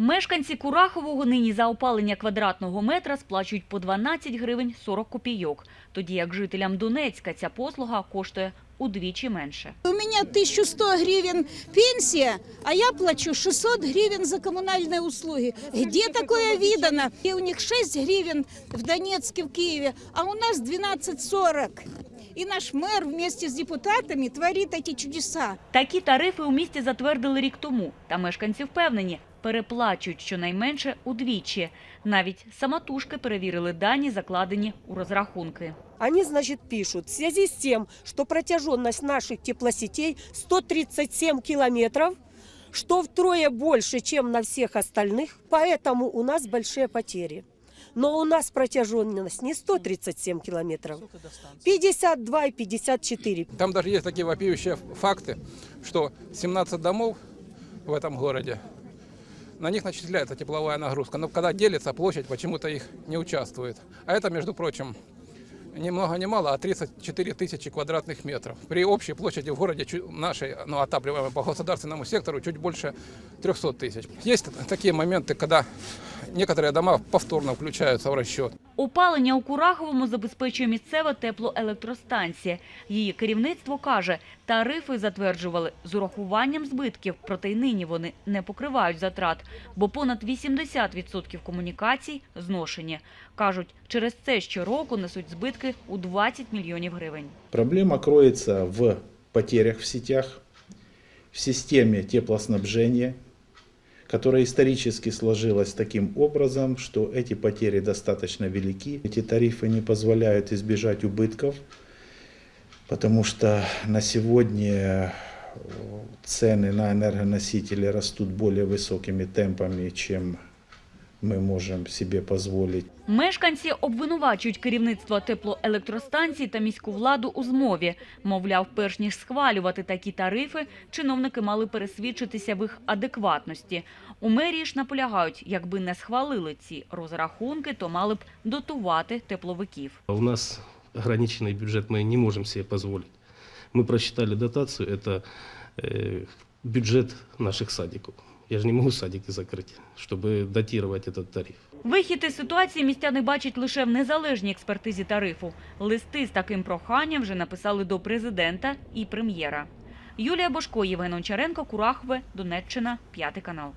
Мешканці Курахового нині за опалення квадратного метра сплачують по 12 гривень 40 копійок, тоді як жителям Донецька ця послуга коштує удвічі менше. У меня 1100 гривен пенсия, а я плачу 600 гривен за коммунальные услуги. Где такое видано? И у них 6 гривен в Донецке, в Киеве, а у нас 12,40. И наш мэр вместе с депутатами творит эти чудеса. Такі тарифи у місті затвердили рік тому, та мешканці впевнені, переплачують щонайменше удвічі. Навіть самотужки перевірили дані, закладені у розрахунки. Они, значит, пишут, в связи с тем, что протяженность наших теплосетей 137 километров, что втрое больше, чем на всех остальных, поэтому у нас большие потери. Но у нас протяженность не 137 километров, 52 и 54. Там даже есть такие вопиющие факты, что 17 домов в этом городе, на них начисляется тепловая нагрузка. Но когда делится площадь, почему-то их не участвует. А это, между прочим, ни много ни мало, а 34 тысячи квадратных метров. При общей площади в городе чуть- нашей, ну, отапливаемой по государственному сектору, чуть больше 300 тысяч. Есть такие моменты, когда некоторые дома повторно включаются в расчет. Опалення у Кураховому забезпечує місцева теплоелектростанція. Її керівництво каже, тарифи затверджували з урахуванням збитків, проте й нині вони не покривають затрат, бо понад 80% комунікацій зношені. Кажуть, через це щороку несуть збитки у 20 мільйонів гривень. Проблема кроется в потерях в сетях, в системе теплоснабжения, которая исторически сложилась таким образом, что эти потери достаточно велики. Эти тарифы не позволяют избежать убытков, потому что на сегодня э, цены на энергоносители растут более высокими темпами, чем мы можем себе позволить. Мешканці обвинувачують керівництво теплоелектростанцій та міську владу у змові. Мовляв, перш ніж схвалювати такі тарифи, чиновники мали пересвідчитися в їх адекватності. У мерії ж наполягають, якби не схвалили ці розрахунки, то мали б дотувати тепловиків. У нас ограниченный бюджет, мы не можем себе позволить. Мы просчитали дотацию, это э, бюджет наших садиков. Я же не могу садики закрыть, чтобы датировать этот тариф. Вихід із ситуації містяни бачать лише в незалежній експертизі тарифу. Листи з таким проханням вже написали до президента і прем'єра. Юлія Бошко, Євген Ончаренко, Курахове, Донеччина, п'ятий канал.